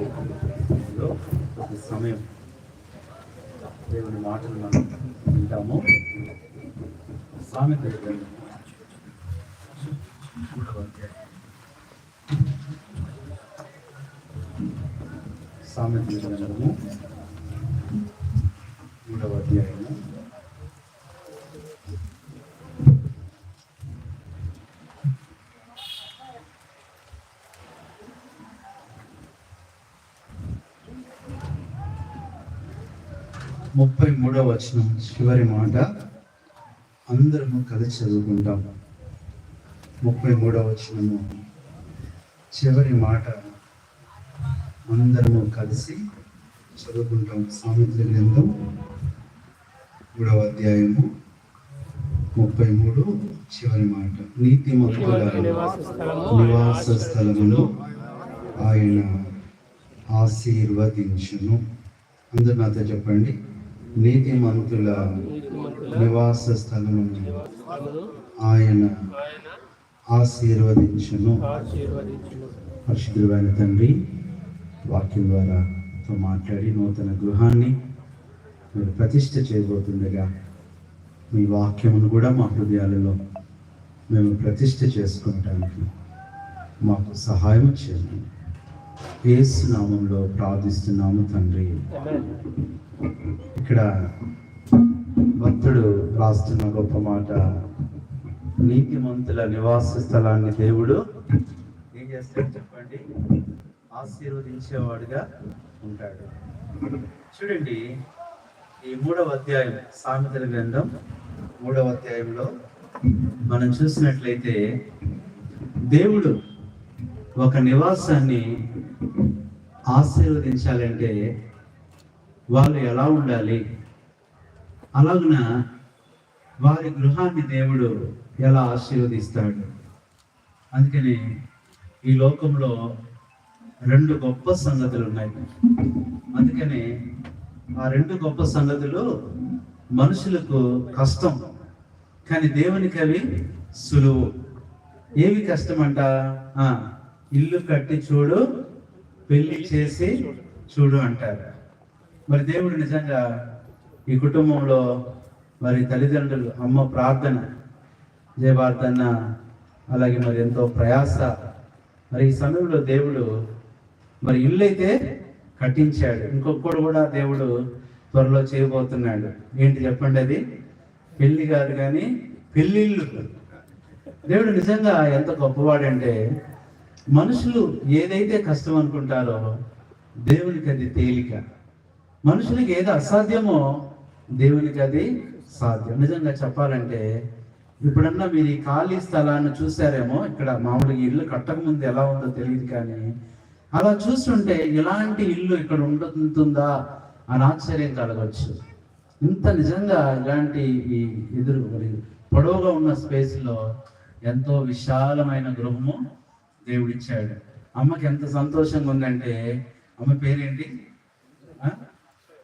లో కొద్ది సమయం దేవుని మాటలు మనం వింటాము. సామెత గ్రంథము సామెత గ్రంథము మూడవ అధ్యాయము ముప్పై మూడవ వచనం చివరి మాట. అందరము కలిసి చదువుకుంటాం. ముప్పై మూడవ వచనము చివరి మాట. అందరము కలిసి చదువుకుంటాం. సామెతల గ్రంథం మూడవ అధ్యాయము ముప్పై మూడు చివరి మాట. నీతి నివాస నివాస స్థలములో ఆయన ఆశీర్వదించును. అందరు నాతో చెప్పండి. నీతిమంతుల నీతిమంతుల నివాస స్థలమును స్థలమును ఆయన ఆశీర్వదించును. పరిశుద్ధుడైన తండ్రి వాక్యం ద్వారా తో మాట్లాడి నూతన గృహాన్ని మీరు ప్రతిష్ఠ చేయబోతుండగా మీ వాక్యమును కూడా మా హృదయాలలో మేము ప్రతిష్ఠ చేసుకుంటానికి మాకు సహాయం చేయండి. ఏసు నామంలో ప్రార్థిస్తున్నాము తండ్రి. ఇక్కడ భక్తుడు రాస్తున్న గొప్ప మాట. నీతిమంతుల నివాస స్థలాన్ని దేవుడు ఏం చేస్తాడు చెప్పండి? ఆశీర్వదించేవాడుగా ఉంటాడు. చూడండి ఈ మూడవ అధ్యాయం సామెతల గ్రంథం మూడవ అధ్యాయంలో మనం చూసినట్లయితే దేవుడు ఒక నివాసాన్ని ఆశీర్వదించాలంటే వాళ్ళు ఎలా ఉండాలి? అలాగున వారి గృహాన్ని దేవుడు ఎలా ఆశీర్వదిస్తాడు? అందుకని ఈ లోకంలో రెండు గొప్ప సంగతులు ఉన్నాయి. అందుకని ఆ రెండు గొప్ప సంగతులు మనుషులకు కష్టం కానీ దేవునికి అవి సులువు. ఏవి కష్టమంట? ఇల్లు కట్టి చూడు పెళ్ళి చేసి చూడు అంటారు. మరి దేవుడు నిజంగా ఈ కుటుంబంలో మరి తల్లిదండ్రులు అమ్మ ప్రార్థన జయభారతన్న అలాగే మరి ఎంతో ప్రయాస. మరి ఈ సమయంలో దేవుడు మరి ఇల్లు అయితే కట్టించాడు. ఇంకొకడు కూడా దేవుడు త్వరలో చేయబోతున్నాడు. ఏంటి చెప్పండి అది? పెళ్ళి కాదు కానీ పెళ్ళిళ్ళు. దేవుడు నిజంగా ఎంత గొప్పవాడంటే మనుషులు ఏదైతే కష్టం అనుకుంటారో దేవునికి అది తేలిక. మనుషులకి ఏది అసాధ్యమో దేవునికి అది సాధ్యం. నిజంగా చెప్పాలంటే ఇప్పుడన్నా మీరు ఈ ఖాళీ స్థలాన్ని చూసారేమో ఇక్కడ మామూలుగా ఇల్లు కట్టకముందు ఎలా ఉందో తెలియదు కానీ అలా చూస్తుంటే ఇలాంటి ఇల్లు ఇక్కడ ఉంటుందా అని ఆశ్చర్యం కలగవచ్చు ఇంత నిజంగా ఇలాంటి ఈ ఎదురు పొడవుగా ఉన్న స్పేస్లో ఎంతో విశాలమైన గృహము దేవుడిచ్చాడు. అమ్మకి ఎంత సంతోషంగా ఉందంటే అమ్మ పేరేంటి?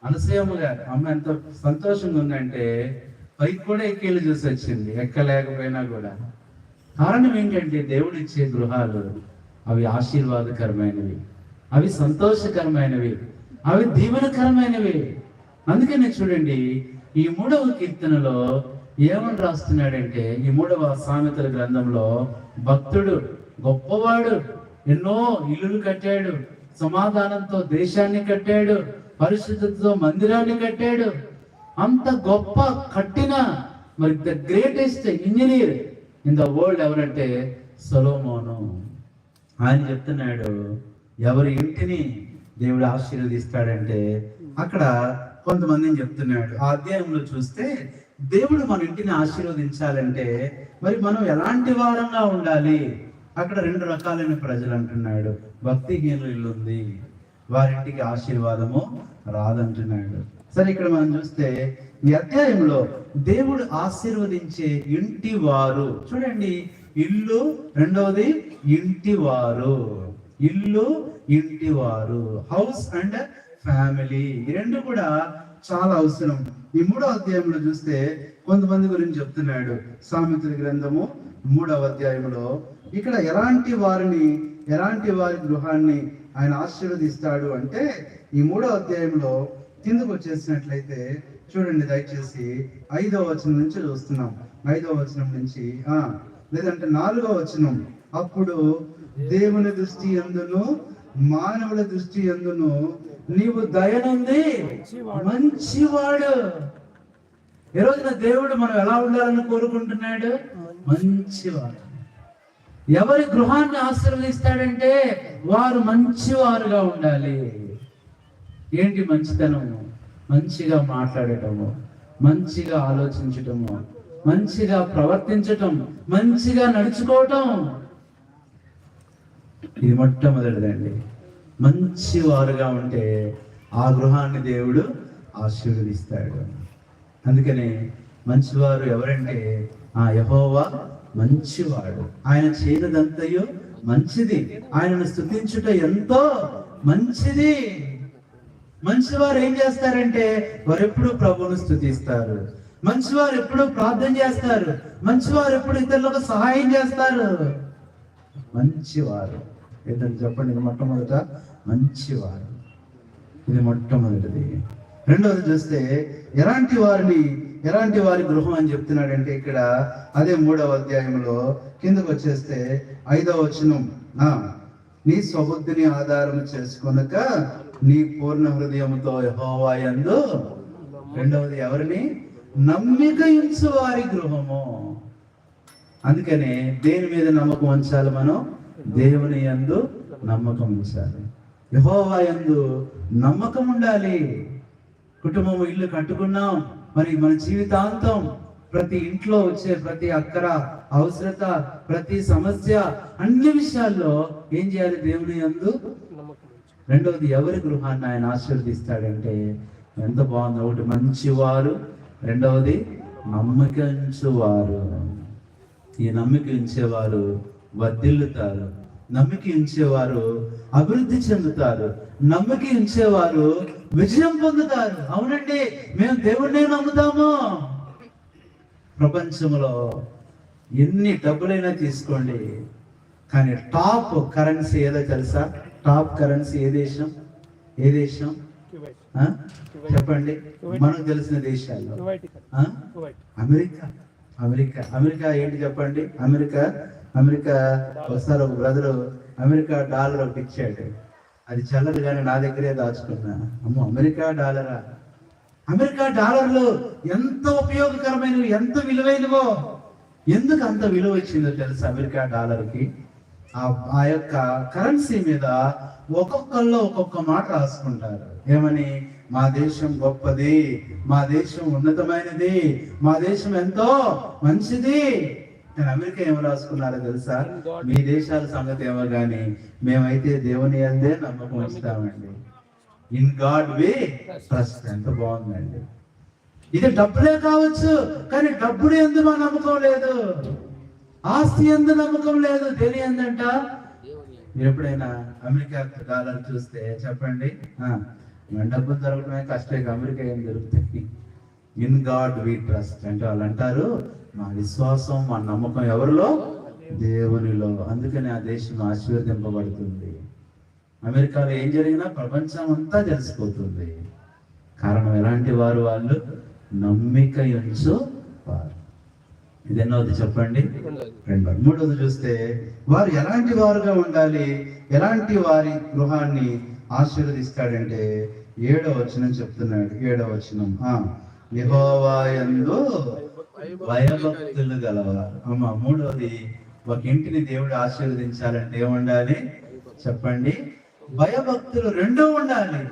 అనసూయమ్మ గారు అమ్మ ఎంత సంతోషంగా ఉందంటే పైకి కూడా ఎక్కేళ్ళు చూసి వచ్చింది ఎక్కలేకపోయినా కూడా. కారణం ఏంటంటే దేవుడు ఇచ్చే గృహాలు అవి ఆశీర్వాదకరమైనవి అవి సంతోషకరమైనవి అవి దీవెనకరమైనవి. అందుకనే చూడండి ఈ మూడవ కీర్తనలో ఏమని రాస్తున్నాడంటే ఈ మూడవ సామెతల గ్రంథంలో భక్తుడు గొప్పవాడు ఎన్నో ఇల్లులు కట్టాడు సమాధానంతో దేశాన్ని కట్టాడు పరిశుద్ధతతో మందిరాన్ని కట్టాడు. అంత గొప్ప కట్టిన మరి the greatest engineer in the world ఎవరంటే సొలోమోను. ఆయన చెప్తున్నాడు ఎవరి ఇంటిని దేవుడు ఆశీర్వదిస్తాడంటే అక్కడ కొంతమందిని చెప్తున్నాడు. ఆ అధ్యాయంలో చూస్తే దేవుడు మన ఇంటిని ఆశీర్వదించాలంటే మరి మనం ఎలాంటి వారంగా ఉండాలి? అక్కడ రెండు రకాలైన ప్రజలు అంటున్నాడు. భక్తిహీనులు ఇల్లు ఉంది వారింటికి ఆశీర్వాదము రాదంటున్నాడు. సరే ఇక్కడ మనం చూస్తే ఈ అధ్యాయంలో దేవుడు ఆశీర్వదించే ఇంటి వారు. చూడండి ఇల్లు రెండవది ఇంటి వారు. ఇల్లు ఇంటి వారు. House and family. ఈ రెండు కూడా చాలా అవసరం. ఈ మూడో అధ్యాయంలో చూస్తే కొంతమంది గురించి చెప్తున్నాడు. సామెతల గ్రంథము మూడవ అధ్యాయంలో ఇక్కడ ఎలాంటి వారిని ఎలాంటి వారి గృహాన్ని ఆయన ఆశీర్వదిస్తాడు అంటే ఈ మూడో అధ్యాయంలో కిందకు వచ్చేసినట్లయితే చూడండి దయచేసి ఐదో వచనం నుంచి చూస్తున్నాం. ఐదో వచనం నుంచి ఆ లేదంటే నాలుగో వచనం. అప్పుడు దేవుని దృష్టి ఎందును? మానవుల దృష్టి ఎందును? నీవు దయనుంది మంచివాడు. ఈ రోజున దేవుడు మనం ఎలా ఉండాలని కోరుకుంటున్నాడు? మంచివాడు. ఎవరి గృహాన్ని ఆశీర్వదిస్తాడంటే వారు మంచివారుగా ఉండాలి. ఏంటి మంచితనము మంచిగా మాట్లాడటము మంచిగా ఆలోచించటము మంచిగా ప్రవర్తించటం మంచిగా నడుచుకోవటం. ఇది మొట్టమొదటిదండి. మంచి వారుగా ఉంటే ఆ గృహాన్ని దేవుడు ఆశీర్వదిస్తాడు. అందుకనే మంచివారు ఎవరంటే ఆ యహోవా మంచివాడు. ఆయన చేయనదంతయు మంచిది. ఆయనను స్థుతించుట ఎంతో మంచిది. మంచివారు ఏం చేస్తారంటే వారు ఎప్పుడు ప్రభువును స్థుతిస్తారు మంచివారు ఎప్పుడు ప్రార్థన చేస్తారు. మంచివారు ఎప్పుడు ఇతరులకు సహాయం చేస్తారు. మంచివారు. ఏంటంటే చెప్పండి ఇది మొట్టమొదట? మంచివారు. ఇది మొట్టమొదటిది. రెండవది చూస్తే ఎలాంటి వారిని ఎలాంటి వారి గృహం అని చెప్తున్నాడంటే ఇక్కడ అదే మూడవ అధ్యాయంలో కిందకు వచ్చేస్తే ఐదవ వచనం. నీ స్వబుద్ధిని ఆధారం చేసుకొనక నీ పూర్ణ హృదయంతో యహోవాయందు రెండవది ఎవరిని? నమ్మిక ఇచ్చు వారి గృహము. అందుకనే దేని మీద నమ్మకం ఉంచాలి మనం? దేవుని యందు నమ్మకం ఉంచాలి. యహోవా యందు నమ్మకం ఉండాలి. కుటుంబం ఇల్లు కట్టుకున్నాం. మరి మన జీవితాంతం ప్రతి ఇంట్లో వచ్చే ప్రతి అక్కర అవసరత ప్రతి సమస్య అన్ని విషయాల్లో ఏం చేయాలి దేవుని యందు రెండవది ఎవరి గృహాన్ని ఆయన ఆశీర్వదిస్తాడంటే ఎంత బాగుంది ఒకటి మంచివారు. రెండవది నమ్మకించువారు ఈ నమ్మిక ఉంచేవారు వర్ధిల్లుతారు. నమ్మిక ఉంచేవారు అభివృద్ధి చెందుతారు. నమ్మిక ఉంచేవారు విజయం పొందుతారు. అవునండి మేము దేవుడినే నమ్ముతాము. ప్రపంచంలో ఎన్ని డబ్బులైనా తీసుకోండి. కానీ టాప్ కరెన్సీ ఏదో తెలుసా? టాప్ కరెన్సీ ఏ దేశం? ఏ దేశం? ఆ? చెప్పండి. మనకు తెలిసిన దేశాల్లో ఆ? అమెరికా. అమెరికా. అమెరికా ఏంటి చెప్పండి? అమెరికా? అమెరికా వస్తారు బ్రదరు? అమెరికా డాలర్ ఒకటి ఇచ్చాడు. అది చల్లదు కానీ నా దగ్గరే దాచుకున్నా. అమ్మో అమెరికా డాలరా. అమెరికా డాలర్లు ఎంత ఉపయోగకరమైనవి ఎంత విలువైనవో. ఎందుకు అంత విలువ వచ్చిందో తెలుసు అమెరికా డాలర్కి? ఆ ఆ యొక్క కరెన్సీ మీద ఒక్కొక్కళ్ళు ఒక్కొక్క మాట రాసుకుంటారు. ఏమని? మా దేశం గొప్పది మా దేశం ఉన్నతమైనది మా దేశం ఎంతో మంచిది. నేను అమెరికా ఏం రాసుకున్నారో తెలుసా? మీ దేశాల సంగతి ఏమో కానీ మేమైతే దేవుని అందే నమ్మకం ఉంచుతామండి. In God we trust. ఎంత బాగుందండి. ఇది డబ్బులే కావచ్చు కానీ డబ్బులు ఎందు మా నమ్మకం లేదు. ఆస్తి ఎందు నమ్మకం లేదు. దేని ఎందంట? మీరు ఎప్పుడైనా అమెరికా కాలాలు చూస్తే చెప్పండి. మన డబ్బులు దొరకడమే కష్టం అమెరికా ఏం దొరుకుతాయి? In God we trust. అంటే వాళ్ళు అంటారు మా విశ్వాసం మా నమ్మకం ఎవరిలో? దేవునిలో. అందుకని ఆ దేశం ఆశీర్వదింపబడుతుంది. అమెరికాలో ఏం జరిగినా ప్రపంచం అంతా తెలిసిపోతుంది. కారణం ఎలాంటి వారు వాళ్ళు? నమ్మిక ఉంచు వారు. ఇది ఎన్నోది చెప్పండి? రెండోది మూడోది చూస్తే వారు ఎలాంటి వారుగా ఉండాలి? ఎలాంటి వారి గృహాన్ని ఆశీర్వదిస్తాడంటే ఏడో వచనం చెప్తున్నాడు. ఏడో వచనం. ఆ యెహోవాయందు భయభక్తులు గలవారు. అమ్మ మూడోది ఒక ఇంటిని దేవుడు ఆశీర్వదించాలంటే ఏముండాలి చెప్పండి. భయభక్తులు రెండూ ఉండాలి.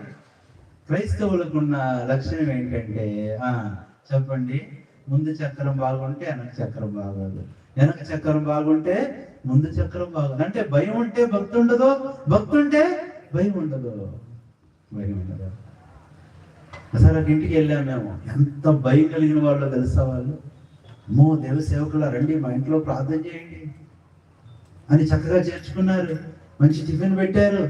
క్రైస్తవులకు ఉన్న లక్షణం ఏంటంటే ఆ చెప్పండి. ముందు చక్రం బాగుంటే వెనక చక్రం బాగోదు. వెనక చక్రం బాగుంటే ముందు చక్రం బాగోదు. అంటే భయం ఉంటే భక్తి ఉండదు భక్తి ఉంటే భయం ఉండదు. భయం ఉండదు. అసలు ఒక ఇంటికి వెళ్ళాం మేము. ఎంత భయం కలిగిన వాళ్ళు తెలుసా వాళ్ళు? అమ్మో దేవ సేవకులు రండి మా ఇంట్లో ప్రార్థన చేయండి అని చక్కగా చేర్చుకున్నారు. మంచి టిఫిన్ పెట్టారు.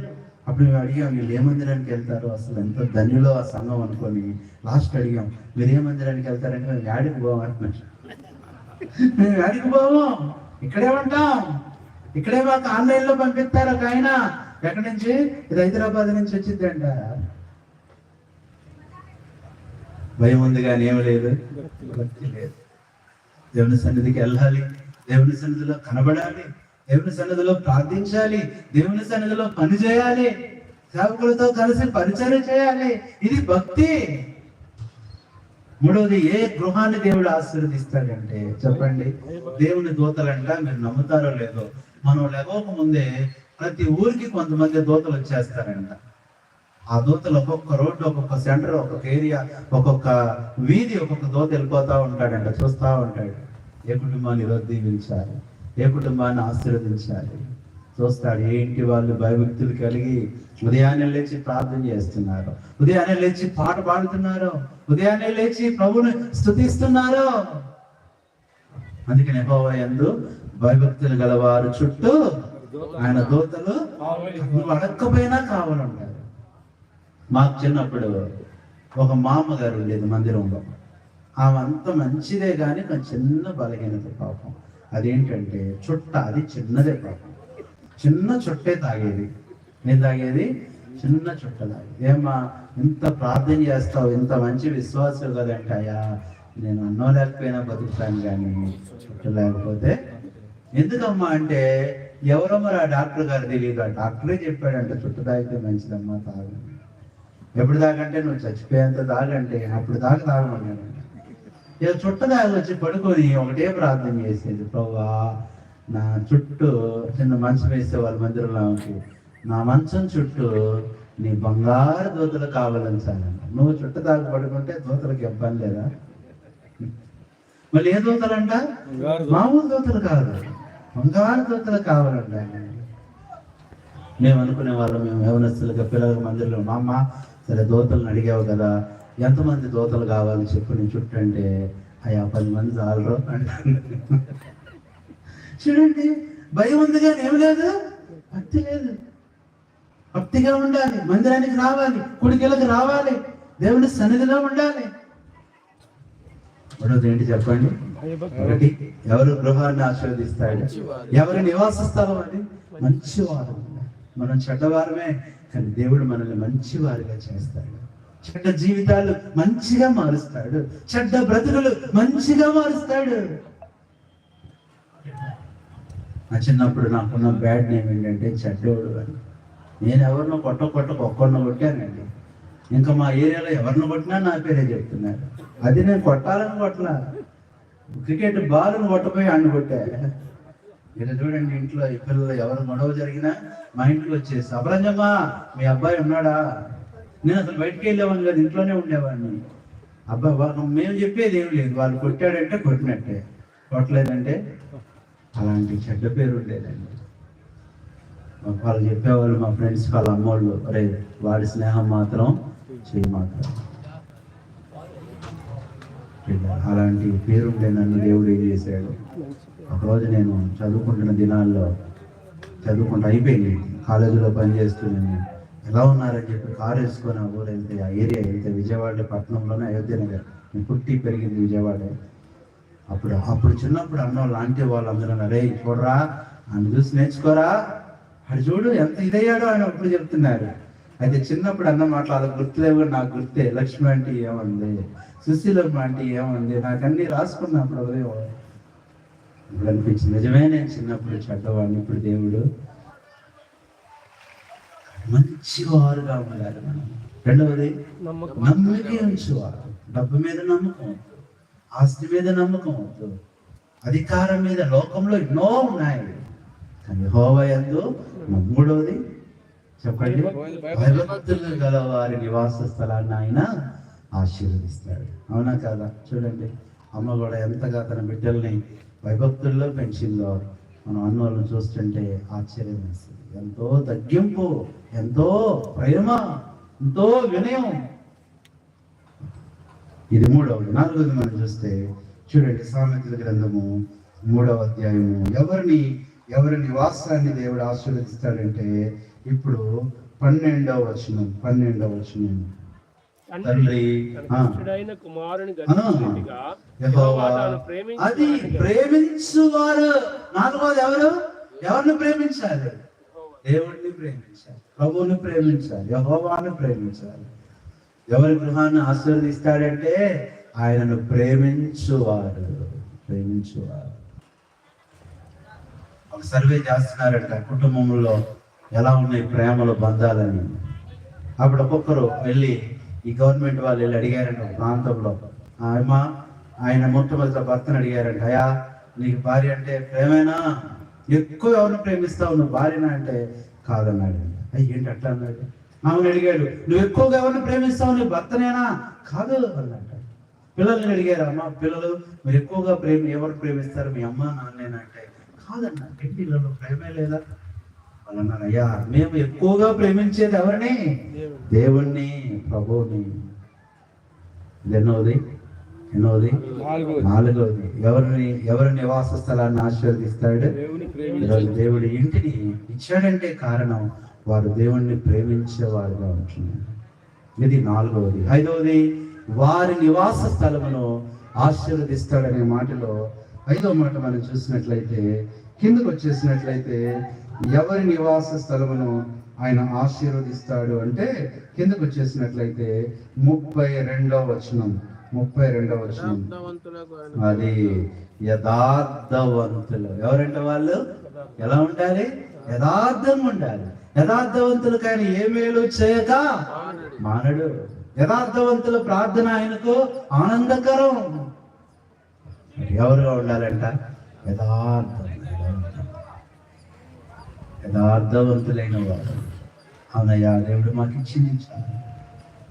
అప్పుడు మేము అడిగాం వీళ్ళు ఏ మందిరానికి వెళ్తారు? అసలు ఎంత ధన్యులో ఆ సంఘం అనుకొని లాస్ట్ అడిగాం మీరు ఏ మందిరానికి వెళ్తారంటే మేము యాడికి పోవాలంటున్నాం మేము యాడికి పోము ఇక్కడే ఉంటాం. ఇక్కడే మాకు ఆన్లైన్లో పంపిస్తారు ఒక ఆయన. ఎక్కడి నుంచి? ఇది హైదరాబాద్ నుంచి వచ్చిందంట భయం ఉంది కానీ ఏమి లేదు. భక్తి లేదు. దేవుని సన్నిధికి వెళ్ళాలి. దేవుని సన్నిధిలో కనబడాలి. దేవుని సన్నిధిలో ప్రార్థించాలి. దేవుని సన్నిధిలో పని చేయాలి. సేవకులతో కలిసి పరిచయం చేయాలి. ఇది భక్తి. మూడవది ఏ గృహాన్ని దేవుడు ఆశీర్వదిస్తాడంటే? చెప్పండి. దేవుని దూతలంట మీరు నమ్ముతారో లేదో. మనం లేవక ముందే ప్రతి ఊరికి కొంతమంది దూతలు వచ్చేస్తారంట. ఆ దూతలు ఒక్కొక్క రోడ్డు ఒక్కొక్క సెంటర్ ఒక్కొక్క ఏరియా ఒక్కొక్క వీధి ఒక్కొక్క దూత వెళ్ళిపోతా ఉంటాడంట చూస్తా ఉంటాడు. ఏ కుటుంబాన్ని ఈరోజు దీవించాలి ఏ కుటుంబాన్ని ఆశీర్వదించాలి? చూస్తాడు ఏ ఇంటి వాళ్ళు భయభక్తులు కలిగి ఉదయాన్నే లేచి ప్రార్థన చేస్తున్నారు. ఉదయాన్నే లేచి పాట పాడుతున్నారు. ఉదయాన్నే లేచి ప్రభుని స్థుతిస్తున్నారు అందుకని యెహోవా భయభక్తులు గలవారు చుట్టూ ఆయన దూతలు అడక్కపోయినా కావాలంటారు. మాకు చిన్నప్పుడు ఒక మామగారు ఉండేది మందిరంలో. ఆమె అంత మంచిదే కానీ కొంచెం చిన్న బలహీనత పాపం. అదేంటంటే చుట్ట అది చిన్నదే పాపం. చిన్న చుట్టే తాగేది. నేను తాగేది? చిన్న చుట్ట తాగేది. ఏమా ఇంత ప్రార్థన చేస్తావు ఇంత మంచి విశ్వాసం కదంటే అయ్యా నేను అన్నం లేకపోయినా బతుకుతాను కానీ చుట్ట లేకపోతే ఎందుకమ్మా అంటే ఎవరో మరి ఆ డాక్టర్ గారు తెలియదు ఆ డాక్టరే చెప్పాడంట చుట్ట తాగితే మంచిదమ్మా తాగు. ఎప్పుడు దాకంటే నువ్వు చచ్చిపోయేంత దాగంటే అప్పుడు దాకా తాగమన్నాడు. ఇక చుట్ట దాగి వచ్చి పడుకొని ఒకటే ప్రార్థన చేసేది ప్రవ్వా నా చుట్టూ చిన్న మంచం వేసే వాళ్ళ మందిరంలో నా మంచం చుట్టూ నీ బంగారు దూతలు కావాలని చాలంట నువ్వు చుట్ట దాకా పడుకుంటే దూతలకు ఇబ్బంది లేదా? మళ్ళీ ఏ దూతలంట? మామూలు దూతలు కాదు. బంగారు దూతలు కావాలంట మేము అనుకునే వాళ్ళం మేము యవనస్తులుగా పిల్లల మందిరంలో మా అమ్మ సరే దోతలను అడిగావు కదా ఎంతమంది దోతలు కావాలి చెప్పు నేను చుట్టూ అంటే అయ్యా పది మంది చాలరు అంటాను. చూడండి భయం ఉంది కానీ ఏమి లేదు? భక్తి లేదు. భక్తిగా ఉండాలి మందిరానికి రావాలి కుడికెళ్ళకి రావాలి దేవుని సన్నిధిలో ఉండాలి. మూడోది ఏంటి చెప్పండి? ఒకటి ఎవరు గృహాన్ని ఆశీర్వదిస్తాడు? ఎవరి నివాస స్థలం అది మంచివారు. మనం చెడ్డవారమే కానీ దేవుడు మనల్ని మంచివారిగా చేస్తాడు. చెడ్డ జీవితాలు మంచిగా మారుస్తాడు. చెడ్డ బ్రతుకులు మంచిగా మారుస్తాడు. నా చిన్నప్పుడు నాకున్న బ్యాడ్ నేమ్ ఏంటంటే చెడ్డోడు అని. నేను ఎవరినో కొట్ట కొట్ట ఒక్కరిని కొట్టానండి. ఇంకా మా ఏరియాలో ఎవరిని కొట్టినా నా పేరే చెప్తున్నారు. అది నేను కొట్టాలని కొట్టలా క్రికెట్ బాల్ని కొట్టపోయి అన్ను కొట్టా. ఇలా చూడండి ఇంట్లో ఈ పిల్లలు ఎవరు గొడవ జరిగినా మా ఇంట్లో వచ్చేసి అబరంజమ్మా మీ అబ్బాయి ఉన్నాడా? నేను అసలు బయటికి వెళ్ళేవాడిని కాదు ఇంట్లోనే ఉండేవాడిని. అబ్బా వాళ్ళు మేము చెప్పేది ఏం లేదు. వాళ్ళు కొట్టాడంటే కొట్టినట్టే. కొట్టలేదంటే అలాంటి చెడ్డ పేరు ఉండేదండి. వాళ్ళు చెప్పేవాళ్ళు మా ఫ్రెండ్స్ వాళ్ళ అమ్మోళ్ళు రే వాడి స్నేహం మాత్రం చేయి మాత్రం. అలాంటి పేరుండే నన్ను దేవుడు ఏం చేశాడు? ఒకరోజు నేను చదువుకుంటున్న దినాల్లో చదువుకుంటూ అయిపోయింది. కాలేజీలో పనిచేస్తూ నేను ఎలా ఉన్నారని చెప్పి కారు వేసుకొని ఆ ఊరు వెళ్తే ఆ ఏరియా వెళ్తే విజయవాడ పట్టణంలోనే అయోధ్య నగర్. పుట్టి పెరిగింది విజయవాడ. అప్పుడు అప్పుడు చిన్నప్పుడు అన్న లాంటి వాళ్ళందరూ అరే చూడరా అని చూసి నేర్చుకోరా. అడు చూడు ఎంత ఇదయ్యాడో ఆయన అప్పుడు చెప్తున్నారు. అయితే చిన్నప్పుడు అన్న మాటలు గుర్తులేవు నాకు గుర్తే లక్ష్మి అంటే ఏముంది సుశీలమ్మ అంటే ఏముంది నాకు అన్ని రాసుకున్నప్పుడు ఉదయం ఇప్పుడు అనిపించింది నిజమే నేను చిన్నప్పుడు చెడ్డవాడిని ఇప్పుడు దేవుడు మంచివారుగా ఉండాలి మనం. రెండవది నమ్మకం. ఉంచువారు డబ్బు మీద నమ్మకం. ఆస్తి మీద నమ్మకం వద్దు. అధికారం మీద లోకంలో ఎన్నో ఉన్నాయి. కానీ హోవయందు మూడవది చెప్పండి. భయభక్తులు గల వారి నివాస స్థలాన్ని ఆయన ఆశీర్వదిస్తాడు. అవునా కాదా? చూడండి. అమ్మ కూడా ఎంతగా తన బిడ్డల్ని భయభక్తుల్లో పెంచిందో. మనం అన్నోళ్ళని చూస్తుంటే ఆశ్చర్యం వేస్తుంది. ఎంతో తగ్గింపు ఎంతో ప్రేమ ఎంతో వినయం. ఇది మూడవది నాలుగవది మనం చూస్తే చూడండి సామెతల గ్రంథము మూడవ అధ్యాయము. ఎవరిని ఎవరి నివాసాన్ని దేవుడు ఆశీర్వదిస్తాడంటే ఇప్పుడు పన్నెండవ వచనం పన్నెండవ వచనం. తండ్రి కుమారుని అది ప్రేమించిన ప్రేమించువారు. నాలుగోది ఎవరు? ఎవరిని ప్రేమించాలి? దేవుడిని ప్రేమించాలి. ప్రభువుని ప్రేమించాలి. యహోవాను ప్రేమించాలి. ఎవరి గృహాన్ని ఆశీర్వదిస్తాడంటే ఆయనను ప్రేమించువారు ప్రేమించువారు ఒక సర్వే చేస్తున్నారంట కుటుంబంలో ఎలా ఉన్నాయి ప్రేమలు బంధాలని. అప్పుడు ఒక్కొక్కరు వెళ్ళి ఈ గవర్నమెంట్ వాళ్ళు వెళ్ళి అడిగారంట ఒక ప్రాంతంలో. అమ్మ ఆయన మొట్టమొదటి భర్తను అడిగారంట అయ్యా నీకు భార్య అంటే ప్రేమేనా? ఎక్కువ ఎవరిని ప్రేమిస్తావు? నువ్వు భార్యనా అంటే కాదన్నాడు. అయ్యి ఏంటి అట్లా అన్నాడు? ఆమెను అడిగాడు నువ్వు ఎక్కువగా ఎవరిని ప్రేమిస్తావు? నీ భర్తనేనా? కాదు అన్నట్ట పిల్లల్ని అడిగారు అమ్మ పిల్లలు మీరు ఎక్కువగా ప్రేమ ఎవరు ప్రేమిస్తారు? మీ అమ్మ నాన్నేనా? అంటే కాదన్న ఎన్ని ప్రేమే లేదా? అయ్యా మేము ఎక్కువగా ప్రేమించేది ఎవరిని? దేవుణ్ణి. ప్రభువుని. ఎన్నోది? ఎన్నోది? నాలుగోది. ఎవరిని ఎవరి నివాస స్థలాన్ని ఆశీర్వదిస్తాడు? దేవుడి ఇంటిని ఇచ్చాడంటే కారణం వారు దేవుణ్ణి ప్రేమించేవారుగా ఉంటున్నారు. ఇది నాలుగవది ఐదవది వారి నివాస స్థలమును ఆశీర్వదిస్తాడనే మాటలో ఐదవ మాట మనం చూసినట్లయితే కిందకు వచ్చేసినట్లయితే ఎవరి నివాస స్థలమును ఆయన ఆశీర్వదిస్తాడు అంటే కిందకు వచ్చేసినట్లయితే ముప్పై రెండవ వచనం ముప్పై రెండవ వచనం. అది యథార్థవంతులు. ఎవరంటే వాళ్ళు? ఎలా ఉండాలి? యథార్థంగా ఉండాలి. యథార్థవంతులు కానీ ఏ మేలు చేయక మానడు. యథార్థవంతుల ప్రార్థన ఆయనకు ఆనందకరం. ఎవరుగా ఉండాలంట? యథార్థం. యథార్థవంతులైన వారు. అవునయ్యా దేవుడు మాకు ఇచ్చింది చాలు.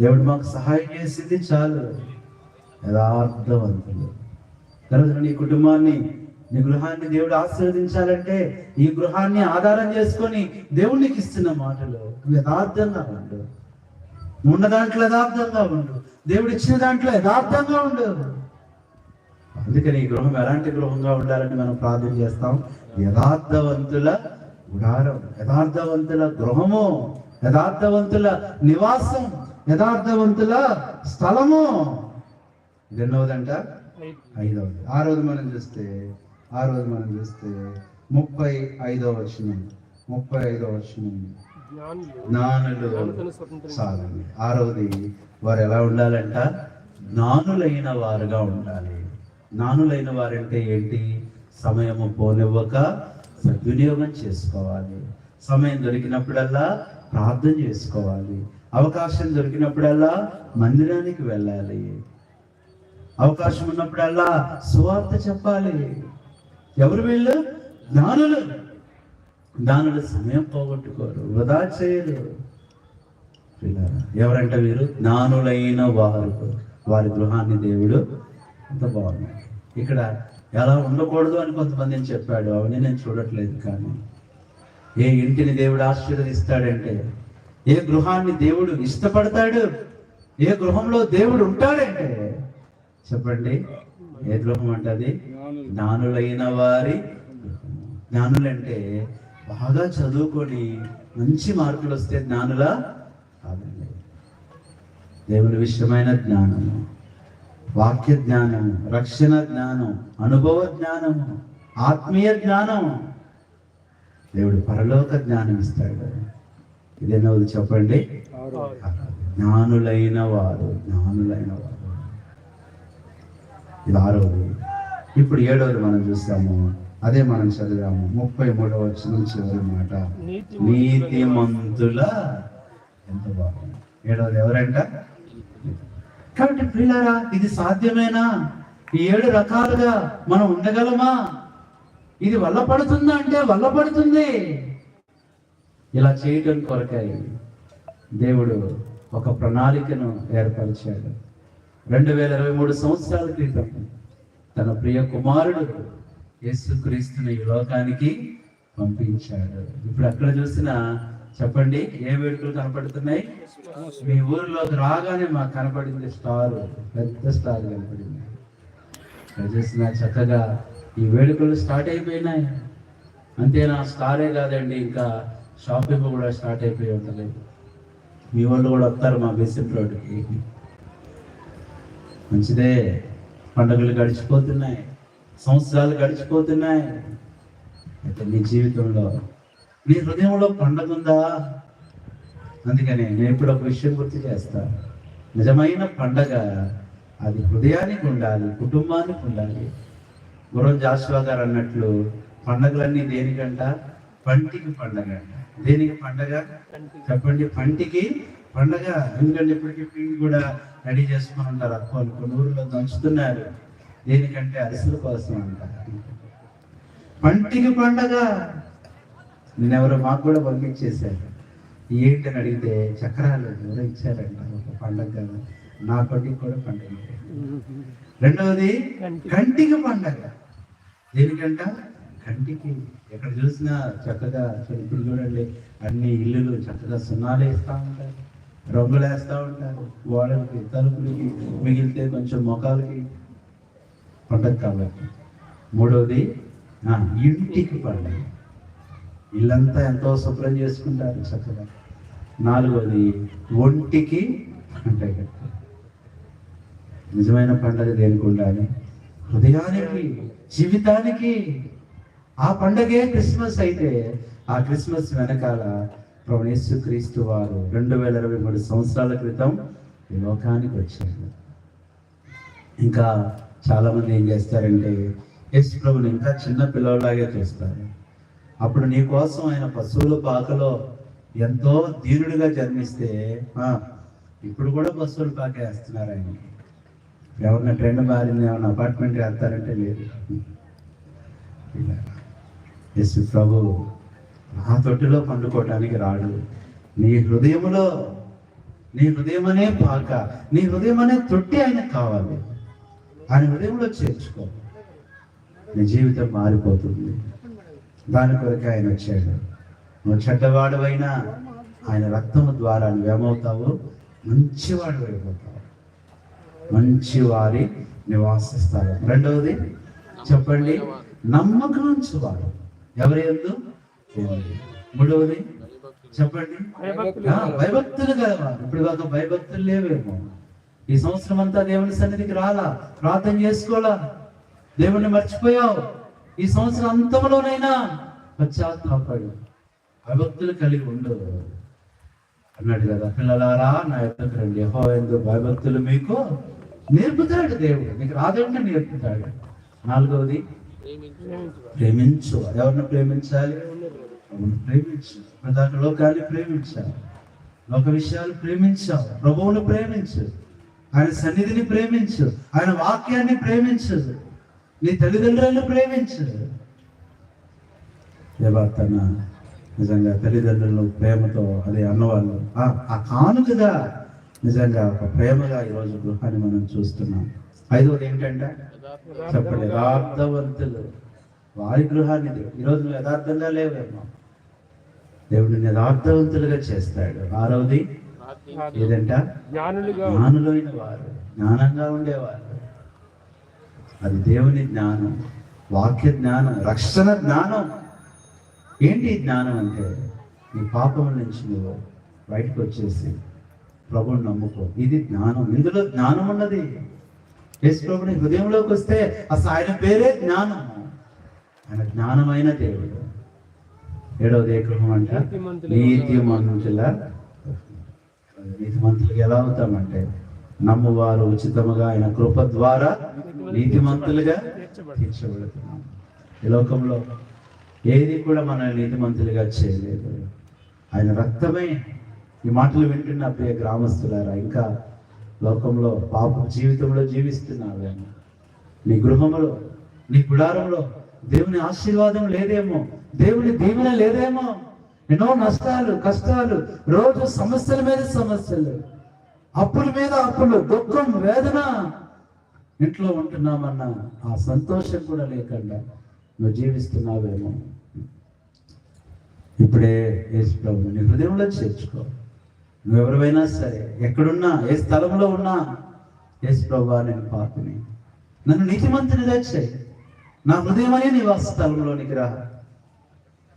దేవుడు మాకు సహాయం చేసింది చాలు. యథార్థవంతులు. తర్వాత నీ కుటుంబాన్ని నీ గృహాన్ని దేవుడు ఆశీర్వదించాలంటే ఈ గృహాన్ని ఆధారం చేసుకొని దేవుడికి ఇస్తున్న మాటలు నువ్వు యథార్థంగా ఉండు. ఉన్న దాంట్లో యథార్థంగా ఉండు. దేవుడు ఇచ్చిన దాంట్లో యథార్థంగా ఉండు. అందుకని ఈ గృహం ఎలాంటి గృహంగా ఉండాలని మనం ప్రార్థన చేస్తాం? యథార్థవంతుల గుడారం యథార్థవంతుల గృహము యథార్థవంతుల నివాసం యథార్థవంతుల స్థలము. ఐదు. ఐదవది. ఆ రోజు మనం చూస్తే ఆ రోజు మనం చూస్తే ముప్పై ఐదవ వచనం ముప్పై ఐదవ వచనం జ్ఞానులు. చాలండి ఆరవది వారు ఎలా ఉండాలంట? జ్ఞానులైన వారుగా ఉండాలి. జ్ఞానులైన వారంటే ఏంటి? సమయము పోనివ్వక సద్వినియోగం చేసుకోవాలి. సమయం దొరికినప్పుడల్లా ప్రార్థన చేసుకోవాలి. అవకాశం దొరికినప్పుడల్లా మందిరానికి వెళ్ళాలి. అవకాశం ఉన్నప్పుడల్లా సువార్త చెప్పాలి. ఎవరు వీళ్ళు? జ్ఞానులు. జ్ఞానులు సమయం పోగొట్టుకోరు వృధా చేయరు. ఎవరంటే ఎవరంట వీరు? జ్ఞానులైన వారు. వారి గృహాన్ని దేవుడు ఎంత బాగుంది ఇక్కడ ఎలా ఉండకూడదు అని కొంతమందిని చెప్పాడు అవన్నీ నేను చూడట్లేదు కానీ. ఏ ఇంటిని దేవుడు ఆశీర్వదిస్తాడంటే ఏ గృహాన్ని దేవుడు ఇష్టపడతాడు ఏ గృహంలో దేవుడు ఉంటాడంటే చెప్పండి ఏ గృహం అంటది? జ్ఞానులైన వారి జ్ఞానులంటే బాగా చదువుకొని మంచి మార్కులు వస్తే జ్ఞానులా కాదండి. దేవుని విషయమైన జ్ఞానము. వాక్య జ్ఞానము రక్షణ జ్ఞానం అనుభవ జ్ఞానము ఆత్మీయ జ్ఞానం దేవుడు పరలోక జ్ఞానం ఇస్తాడు ఇదేనో చెప్పండి? జ్ఞానులైన వారు జ్ఞానులైన వారు. ఇది ఆరోది ఇప్పుడు ఏడవది మనం చూస్తాము. అదే మనం చదివాము. ముప్పై మూడవ చివరి మాట. నీతి నీతిమంతుల ఎంత బాగుంది. ఏడవది ఎవరంట? కాబట్టి ప్రియులారా ఇది సాధ్యమేనా? ఈ ఏడు రకాలుగా మనం ఉండగలమా? ఇది వల్ల పడుతుందా అంటే వల్ల పడుతుంది ఇలా చేయటం కొరకై దేవుడు ఒక ప్రణాళికను ఏర్పరిచాడు. రెండు వేల ఇరవై మూడు సంవత్సరాల క్రితం తన ప్రియ కుమారుడు యేసుక్రీస్తుని ఈ లోకానికి పంపించాడు. ఇప్పుడు ఎక్కడ చూసినా చెప్పండి ఏ వేడుకలు కనపడుతున్నాయి? మీ ఊర్లో రాగానే మాకు కనపడింది స్టార్ పెద్ద స్టార్ కనపడింది. ఇక్కడ చక్కగా ఈ వేడుకలు స్టార్ట్ అయిపోయినాయి. అంతేనా? స్టారే కాదండి ఇంకా షాపింగ్ కూడా స్టార్ట్ అయిపోయి ఉంటుంది. మీ వాళ్ళు కూడా వస్తారు మా బేసిన్ రోడ్డుకి. మంచిదే. పండుగలు గడిచిపోతున్నాయి. సంవత్సరాలు గడిచిపోతున్నాయి. అయితే మీ జీవితంలో నీ హృదయంలో పండగ ఉందా అందుకని నేను ఇప్పుడు ఒక విషయం గుర్తు చేస్తా. నిజమైన పండగ అది హృదయానికి ఉండాలి కుటుంబానికి ఉండాలి. గురం జాషువా గారు అన్నట్లు పండగలన్నీ దేనికంట? పంటికి పండగ అంట. దేనికి పండగ? చెప్పండి. పంటికి పండగ. ఎందుకంటే ఇప్పటికీ పిండి కూడా రెడీ చేసుకుని ఉంటారు అక్కలు కొన్ని ఊర్లో దంచుతున్నారు. దేనికంటే అరిసెల కోసం అంట. పంటికి పండగ. నిన్నెవరో మాకు కూడా పంపించేశారు. ఏంటని అడిగితే చక్రాలు ఎవరో ఇచ్చారంట ఒక పండగ కదా. నా కొడుకు కూడా పండగ. రెండవది కంటికి. పండగ. దేనికంట? కంటికి. ఎక్కడ చూసినా చక్కగా ఇప్పుడు చూడండి. అన్ని ఇల్లులు చక్కగా సున్నాలు వేస్తూ ఉంటారు. రంగులు వేస్తూ ఉంటారు. గోడలకి తలుపులకి మిగిలితే కొంచెం మొఖాలకి పండగ కాబట్టి మూడవది ఇంటికి పండగ. ఇల్లంతా ఎంతో శుభ్రం చేసుకుంటారు చక్కగా. నాలుగోది ఒంటికి అంటే నిజమైన పండగ దేనికి ఉండాలి? హృదయానికి జీవితానికి. ఆ పండగే క్రిస్మస్ అయితే ఆ క్రిస్మస్ వెనకాల ప్రభు క్రీస్తు వారు రెండు వేల ఇరవై మూడు సంవత్సరాల క్రితం ఈ లోకానికి వచ్చారు. ఇంకా చాలామంది ఏం చేస్తారంటే యేసు ప్రభుని ఇంకా చిన్న పిల్లలాగే చూస్తారు. అప్పుడు నీ కోసం ఆయన పశువుల పాకలో ఎంతో దీనుడిగా జన్మిస్తే ఇప్పుడు కూడా పశువుల పాక వేస్తున్నారు ఆయన. ఎవరన్నా ట్రెండ్ మారింది ఏమన్నా అపార్ట్మెంట్ వేస్తారంటే లేదు. యేసు ప్రభు ఆ తొట్టిలో పండుకోవటానికి రాడు. నీ హృదయములో నీ హృదయం అనే పాక నీ హృదయం అనే తొట్టి ఆయనకు కావాలి. ఆయన హృదయంలో చేర్చుకో. నీ జీవితం మారిపోతుంది. దాని కొరకు ఆయన వచ్చాడు. నువ్వు చెడ్డవాడువైనా ఆయన రక్తము ద్వారా నువ్వేమవుతావు మంచివాడు అయిపోతావు. మంచి వారి నివాసిస్తారు. రెండవది చెప్పండి నమ్మకం ఉంచువారు ఎవరి ఎందు? మూడవది చెప్పండి భయభక్తులు కలవారు ఇప్పుడు కాక భయభక్తులు లేవేమో. ఈ సంవత్సరం అంతా దేవుని సన్నిధికి రాలా? ప్రార్థన చేసుకోవాలా? దేవుణ్ణి మర్చిపోయావు? ఈ సంవత్సరం అంతంలోనైనా పశ్చాత్తాపడు భయభక్తులు కలిగి ఉండు. అన్నాడు కదా పిల్లలారా నా యొక్క రండి యహో ఎందు భయభక్తులు మీకు నేర్పుతాడు దేవుడు. నీకు రాదంటే నేర్పుతాడు. నాలుగవది ప్రేమించు ఎవరిని ప్రేమించాలి? ప్రేమించు. ప్రధాన లోకాన్ని ప్రేమించాలి. లోక విషయాలు ప్రేమించావు ప్రభువును ప్రేమించు. ఆయన సన్నిధిని ప్రేమించు. ఆయన వాక్యాన్ని ప్రేమించదు నీ తల్లిదండ్రులను ప్రేమించు. దేవా తన నిజంగా తల్లిదండ్రులను ప్రేమతో అదే అన్నవాళ్ళు. ఆ కానుకగా నిజంగా ఒక ప్రేమగా ఈరోజు గృహాన్ని మనం చూస్తున్నాం. ఐదవది ఏంటంటే చెప్పండి యథార్థవంతులు. వారి గృహాన్ని ఈరోజు యథార్థంగా లేవేమో. దేవుడిని యథార్థవంతులుగా చేస్తాడు. ఆరవది ఏదంట? జ్ఞానులైన వారు జ్ఞానంగా ఉండేవారు. అది దేవుని జ్ఞానం వాక్య జ్ఞానం రక్షణ జ్ఞానం. ఏంటి జ్ఞానం అంటే? నీ పాపం నుంచి నువ్వు బయటకు వచ్చేసి ప్రభుని నమ్ముకో. ఇది జ్ఞానం. ఇందులో జ్ఞానం ఉన్నది. యేసు ప్రభుని హృదయంలోకి వస్తే అసలు ఆయన పేరే జ్ఞానం. ఆయన జ్ఞానమైన దేవుడు. ఏడవది ఏ గృహం అంట? నీతి మంతుల నీతిమంతులు ఎలా అవుతామంటే? నమ్మువారు ఉచితముగా ఆయన కృప ద్వారా నీతిమంతులుగా తీర్చబడుతున్నాం. ఈ లోకంలో ఏది కూడా మనల్ని నీతిమంతులుగా చేయలేదు. ఆయన రక్తమే ఈ మాటలు వింటున్న ప్రియ గ్రామస్తులారా ఇంకా లోకంలో పాప జీవితంలో జీవిస్తున్నావేమో నీ గృహంలో నీ గుడారంలో దేవుని ఆశీర్వాదం లేదేమో దేవుని దీవెన లేదేమో. ఎన్నో నష్టాలు కష్టాలు రోజు సమస్యల మీద సమస్యలు. అప్పుల మీద అప్పులు దుఃఖం వేదన ఇంట్లో ఉంటున్నామన్న ఆ సంతోషం కూడా లేకుండా నువ్వు జీవిస్తున్నావేమో. ఇప్పుడే యేసు ప్రభు నీ హృదయంలో చేర్చుకో. నువ్వెవరైనా సరే ఎక్కడున్నా ఏ స్థలంలో ఉన్నా యేసు ప్రభు నేను పాపిని. నన్ను నీతిమంతునిగా చేయి. నా హృదయం అనే నివాస స్థలంలోనికి రా.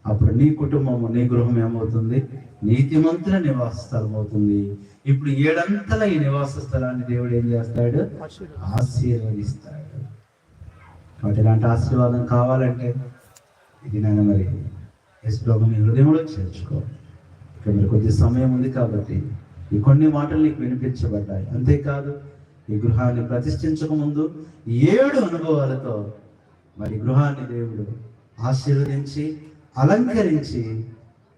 అప్పుడు నీ కుటుంబము నీ గృహం ఏమవుతుంది? నీతిమంతుల నివాస స్థలం అవుతుంది ఇప్పుడు ఏడంతల ఈ నివాస స్థలాన్ని దేవుడు ఏం చేస్తాడు? ఆశీర్వదిస్తాడు. కాబట్టి ఇలాంటి ఆశీర్వాదం కావాలంటే ఇది నేను మరి యశ్వ్రభు మీ హృదయంలో చేర్చుకో. ఇక్కడ మీరు కొద్ది సమయం ఉంది కాబట్టి ఈ కొన్ని మాటలు నీకు వినిపించబడ్డాయి. అంతేకాదు ఈ గృహాన్ని ప్రతిష్ఠించక ముందు ఏడు అనుభవాలతో మరి గృహాన్ని దేవుడు ఆశీర్వదించి అలంకరించి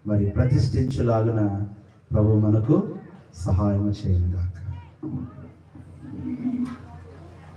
మరి ప్రతిష్ఠించులాగున ప్రభు మనకు సహాయం చేయను గాక